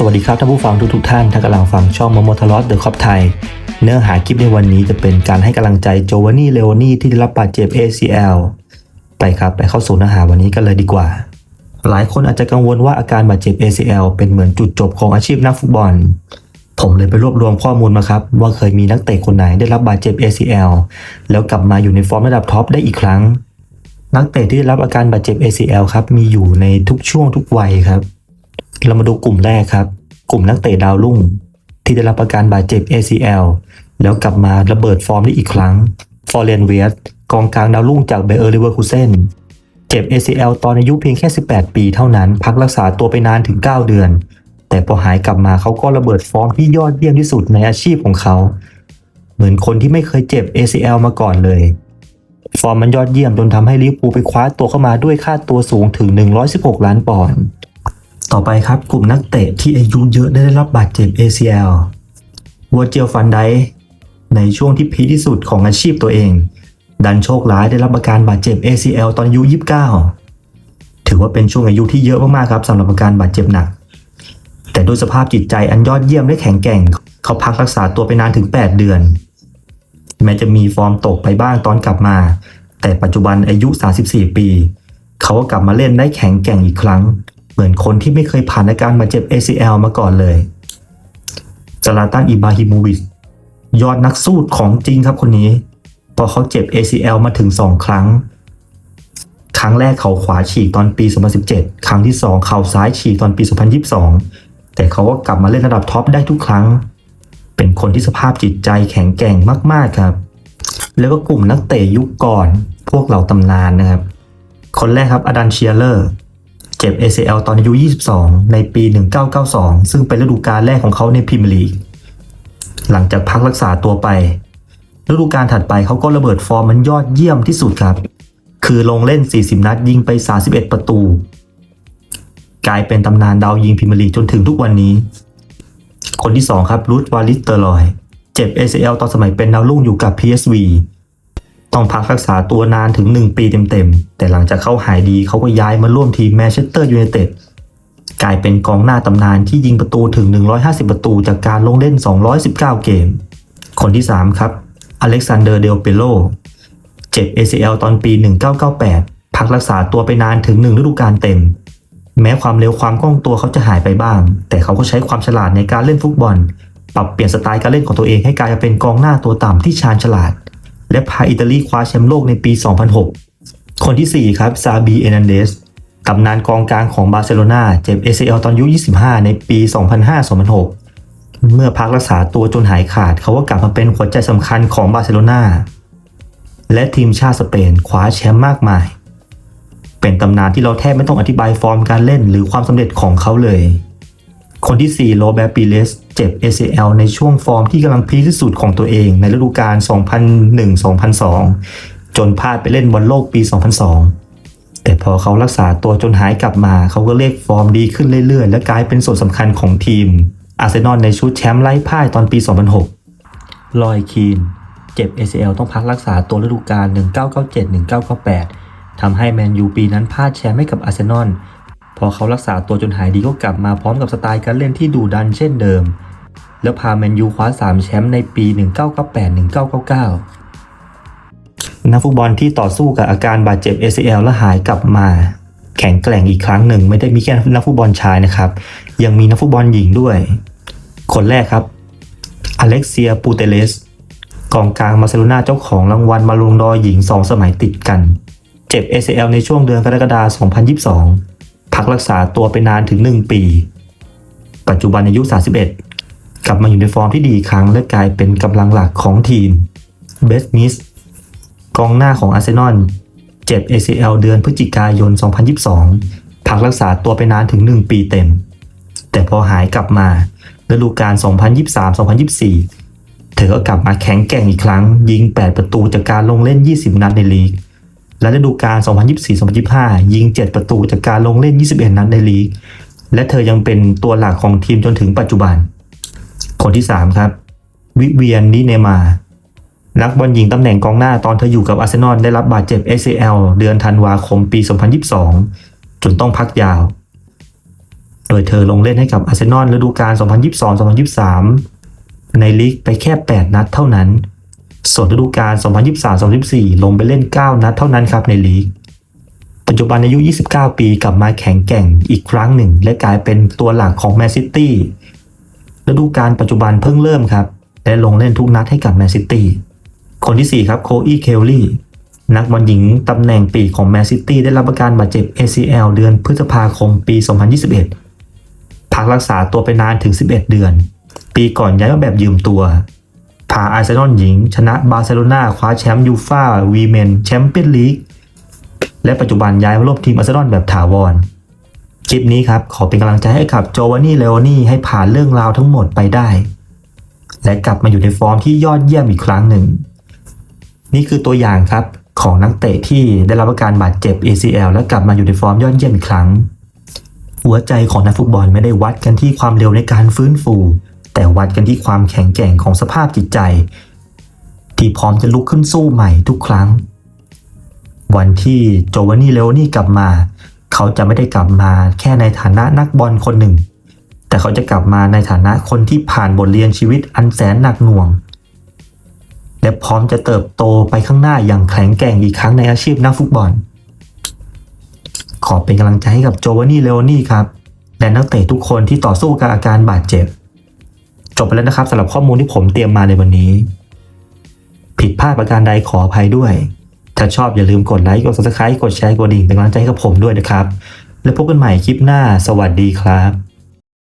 สวัสดีครับท่านผู้ฟังทุกทท่านท่านกำลังฟังช่องมโมทลอสเดอะคอปไทย เนื้อหาคลิปในวันนี้จะเป็นการให้กำลังใจโจวานี่เลโอนี่ที่ได้รับบาดเจ็บ ACL ไปครับไปเข้าสู่เนื้อหาวันนี้กันเลยดีกว่า หลายคนอาจจะกังวลว่าอาการบาดเจ็บ ACL เป็นเหมือนจุดจบของอาชีพนักฟุตบอล ผมเลยไปรวบรวมข้อมูลมาครับ ว่าเคยมีนักเตะคนไหนได้รับบาดเจ็บ ACL แล้วกลับมาอยู่ในฟอร์มระดับท็อปได้อีกครั้ง นักเตะที่ได้รับอาการบาดเจ็บ ACL ครับมีอยู่ในทุกช่วงทุกวัยครับ เรามาดูกลุ่มแรกครับ กลุ่มนักเตะดาวรุ่ง ที่ได้รับอาการบาดเจ็บ ACL แล้วกลับมาระเบิดฟอร์มได้อีกครั้งฟอร์เรนเวียสกองกลางดาวรุ่งจากเบเออร์ลิเวอร์คูเซนเจ็บ ACL ตอนอายุเพียงแค่ 18 ปีเท่านั้น พักรักษาตัวไปนานถึง 9 เดือน แต่พอหายกลับมาเขาก็ระเบิดฟอร์มที่ยอดเยี่ยมที่สุดในอาชีพของเขา เหมือนคนที่ไม่เคยเจ็บ ACL มาก่อนเลย ฟอร์มมันยอดเยี่ยมจนทำให้ลิเวอร์พูลไปคว้าตัวเข้ามาด้วยค่าตัวสูงถึง 116 ล้านปอนด์ ต่อไปครับกลุ่มนักเตะที่อายุเยอะได้รับบาดเจ็บ ACL วัวเจียวฟันไดในช่วงที่พีที่สุดของอาชีพตัวเอง ดันโชคร้ายได้รับอาการบาดเจ็บ ACL ตอนอายุ 29 ถือว่าเป็นช่วงอายุที่เยอะมากๆครับสำหรับอาการบาดเจ็บหนัก แต่ด้วยสภาพจิตใจอันยอดเยี่ยมและแข็งแกร่ง เขาพักรักษาตัวไปนานถึง 8 เดือน แม้จะมีฟอร์มตกไปบ้างตอนกลับมา แต่ปัจจุบันอายุ 34 ปี เขาก็กลับมาเล่นได้แข็งแกร่งอีกครั้ง เหมือนคนที่ไม่เคยผ่านอาการบาดเจ็บ ACL มาก่อนเลยซาลาตันอิบาฮิโมวิชยอดนักสู้ของจริงครับคนนี้ พอเขาเจ็บ ACL มาถึง 2 ครั้ง ครั้งแรกเขาขวาฉีกตอนปี 2017 ครั้งที่ 2 เข่าซ้ายฉีกตอนปี 2022 แต่เขาก็กลับมาเล่นระดับท็อปได้ทุกครั้ง เป็นคนที่สภาพจิตใจแข็งแกร่งมาก ๆครับ แล้วก็กลุ่มนักเตะยุคก่อนพวกเหล่าตำนานนะครับ คนแรกครับอดันเชียเลอร์ เจ็บ ACL ตอนอายุ 22 ในปี 1992 ซึ่งเป็นฤดูกาลแรกของเขาในพรีเมียร์ลีก หลังจากพักรักษาตัวไป ฤดูกาลถัดไปเขาก็ระเบิดฟอร์มมันยอดเยี่ยมที่สุดครับ คือลงเล่น 40 นัดยิงไป 31 ประตู กลายเป็นตำนานดาวยิงพรีเมียร์ลีกจนถึงทุกวันนี้ คนที่ 2 ครับรูทวาลิสเตอร์ลอย เจ็บ ACL ตอนสมัยเป็นดาวรุ่งอยู่กับ PSV ต้องพักรักษาตัวนานถึง 1 ปีเต็มๆ แต่หลังจากเขาหายดีเขาก็ย้ายมาร่วมทีมแมนเชสเตอร์ยูไนเต็ดกลายเป็นกองหน้าตำนานที่ยิงประตูถึง 150 ประตูจากการลงเล่น 219 เกม คนที่ 3 ครับ อเล็กซานเดอร์เดลเปโล เจ็บ ACL ตอนปี 1998 พักรักษาตัวไปนานถึง 1 ฤดูกาลเต็ม แม้ความเร็วความคล่องตัวเขาจะหายไปบ้าง แต่เขาก็ใช้ความฉลาดในการเล่นฟุตบอล ปรับเปลี่ยนสไตล์การเล่นของตัวเองให้กลายเป็นกองหน้าตัวต่ำที่ชาญฉลาด และพาอิตาลีคว้าแชมป์โลกในปี 2006 คนที่ 4 ครับซาบีเอนันเดสตำนานกองกลางของบาร์เซโลนาเจ็บ ACL ตอนอายุ 25 ในปี 2005-2006 เมื่อพักรักษาตัวจนหายขาด เขาก็กลับมาเป็นหัวใจสำคัญของบาร์เซโลนาและทีมชาติสเปนคว้าแชมป์มากมาย เป็นตำนานที่เราแทบไม่ต้องอธิบายฟอร์มการเล่นหรือความสำเร็จของเขาเลย คนที่ 4 โรแบร์ปิเลสเจ็บ ACL ในช่วงฟอร์มที่กำลังพีคที่สุดของตัวเองในฤดูกาล 2001-2002 จนพลาดไปเล่นบอลโลกปี 2002 แต่พอเขารักษาตัวจนหายกลับมา เขาก็เรียกฟอร์มดีขึ้นเรื่อยๆ และกลายเป็นส่วนสำคัญของทีม อาร์เซนอลในชุดแชมป์ไร้พ่ายตอนปี 2006 ลอยคีน เจ็บ ACL ต้องพักรักษาตัวฤดูกาล 1997-1998ทำให้แมนยูปีนั้นพลาดแชมป์ให้กับอาร์เซนอล พอเขารักษาตัวจนหายดีก็กลับมาพร้อมกับสไตล์การเล่นที่ดุดันเช่นเดิม แล้วพาแมนยูคว้า 3 แชมป์ในปี 1998-1999 นักฟุตบอลที่ต่อสู้กับอาการบาดเจ็บ ACL และหายกลับมา แข็งแกร่งอีกครั้งหนึ่ง ไม่ได้มีแค่นักฟุตบอลชายนะครับ ยังมีนักฟุตบอลหญิงด้วย คนแรกครับอเล็กเซียปูเตเลสกองกลางบาเซโลนาเจ้าของรางวัลมาลงดอหญิง 2 สมัยติดกัน เจ็บ ACL ในช่วงเดือนกรกฎาคม2022 พักรักษาตัวไปนานถึง 1 ปี ปัจจุบันอายุ 31 กลับมาอยู่ในฟอร์มที่ดีครั้งและกลายเป็นกำลังหลักของทีมเบสมิสกองหน้าของอาร์เซนอลเจ็บ ACL เดือนพฤศจิกายน 2022 พักรักษาตัวไปนานถึง 1 ปีเต็ม แต่พอหายกลับมาฤดูกาล 2023-2024 เธอก็กลับมาแข็งแกร่งอีกครั้ง ยิง 8 ประตูจากการลงเล่น 20 นัดในลีก และฤดูกาล 2024-2025 ยิง 7 ประตูจากการลงเล่น 21 นัดในลีก และเธอยังเป็นตัวหลักของทีมจนถึงปัจจุบัน คนที่ 3 ครับ วิเวียนนิเนมา นักบอลหญิงตำแหน่งกองหน้าตอนเธออยู่กับอาร์เซนอลได้รับบาดเจ็บ ACL เดือนธันวาคมปี 2022 จนต้องพักยาว โดยเธอลงเล่นให้กับอาร์เซนอลฤดูกาล 2022-2023 ในลีกไปแค่ 8 นัดเท่านั้น ส่วนฤดูกาล 2023-2024 ลงไปเล่น 9 นัดเท่านั้นครับในลีก ปัจจุบันอายุ 29 ปีกลับมาแข็งแกร่งอีกครั้งหนึ่ง และกลายเป็นตัวหลักของแมนซิตี้ฤดูกาลปัจจุบันเพิ่งเริ่มครับ และลงเล่นทุกนัดให้กับแมนซิตี้ คนที่ 4 ครับโคอีเคลลี่ นักบอลหญิงตำแหน่งปีกของแมนซิตี้ได้รับอาการบาดเจ็บ ACL เดือนพฤษภาคมปี 2021 พักรักษาตัวไปนานถึง 11 เดือน ปีก่อนย้ายมาแบบยืมตัว พาอาร์เซนอลหญิง ชนะบาร์เซโลนาคว้าแชมป์ยูฟ่าวีเมนแชมเปี้ยนลีกและปัจจุบันย้ายมาร่วมทีมอาร์เซนอลแบบถาวร คลิปนี้ครับ ขอเป็นกำลังใจให้กับโจวานนี่เลโอนี่ให้ผ่านเรื่องราวทั้งหมดไปได้ และกลับมาอยู่ในฟอร์มที่ยอดเยี่ยมอีกครั้งหนึ่ง นี่คือตัวอย่างครับของนักเตะที่ได้รับการบาดเจ็บ ACL และกลับมาอยู่ในฟอร์มยอดเยี่ยมอีกครั้ง หัวใจของนักฟุตบอลไม่ได้วัดกันที่ความเร็วในการฟื้นฟู แต่วัดกันที่ความแข็งแกร่งของสภาพจิตใจ ที่พร้อมจะลุกขึ้นสู้ใหม่ทุกครั้ง วันที่โจวานนี่เลโอนี่กลับมา เขาจะไม่ได้กลับมาแค่ในฐานะนักบอลคนหนึ่ง แต่เขาจะกลับมาในฐานะคนที่ผ่านบทเรียนชีวิตอันแสนหนักหน่วง และพร้อมจะเติบโตไปข้างหน้าอย่างแข็งแกร่งอีกครั้งในอาชีพนักฟุตบอล ขอเป็นกำลังใจให้กับโจวานนี่เลโอนี่ครับและนักเตะทุกคนที่ต่อสู้กับอาการบาดเจ็บ จบไปแล้วนะครับสำหรับข้อมูลที่ผมเตรียมมาในวันนี้ ผิดพลาดประการใดขออภัยด้วย ถ้าชอบอย่าลืมกดไลค์กด subscribe กดแชร์กดดิ่งเป็นกำลังใจให้กับผมด้วยนะครับ แล้วพบกันใหม่คลิปหน้า สวัสดีครับ